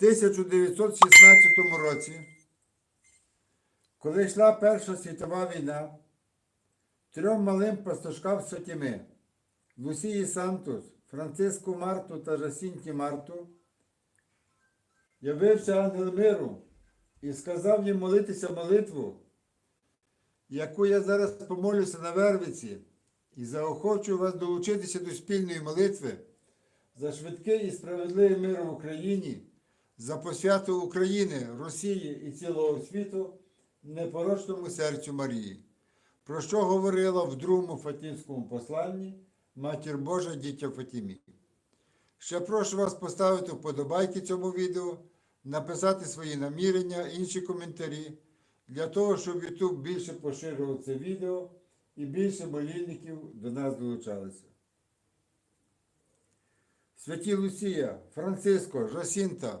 1916 році, коли йшла Перша світова війна, трьом малим пастушкам Сотіми Лусії Сантос, Франциску Марту та Жасінті Марту, явився ангел миру і сказав їм молитися молитву, яку я зараз помолюся на Вервиці, і заохочую вас долучитися до спільної молитви за швидкий і справедливий мир в Україні, за посвяту України, Росії і цілого світу непорочному серцю Марії, про що говорила в другому Фатімському посланні Матір Божа дітя Фатімі. Ще прошу вас поставити вподобайки цьому відео, написати свої намірення, інші коментарі, для того, щоб YouTube більше поширював це відео і більше молільників до нас долучалися. Святі Лусія, Франциско, Жосінта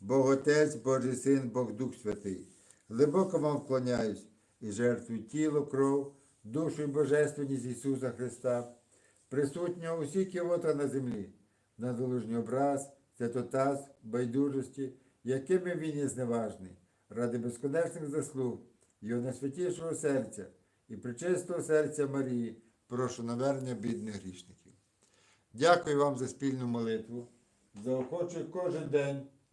Бог Отець, Божий Син, Бог Дух Святий, глибоко вам вклоняюсь і жертвую тіло, кров, душу і божественність Ісуса Христа, присутнього усі ківота на землі, на долужній образ, святотаз, байдужості, якими він є зневажний, ради безконечних заслуг, його найсвятішого серця і причистого серця Марії, прошу навернення бідних грішників. Дякую вам за спільну молитву. Заохочую кожен день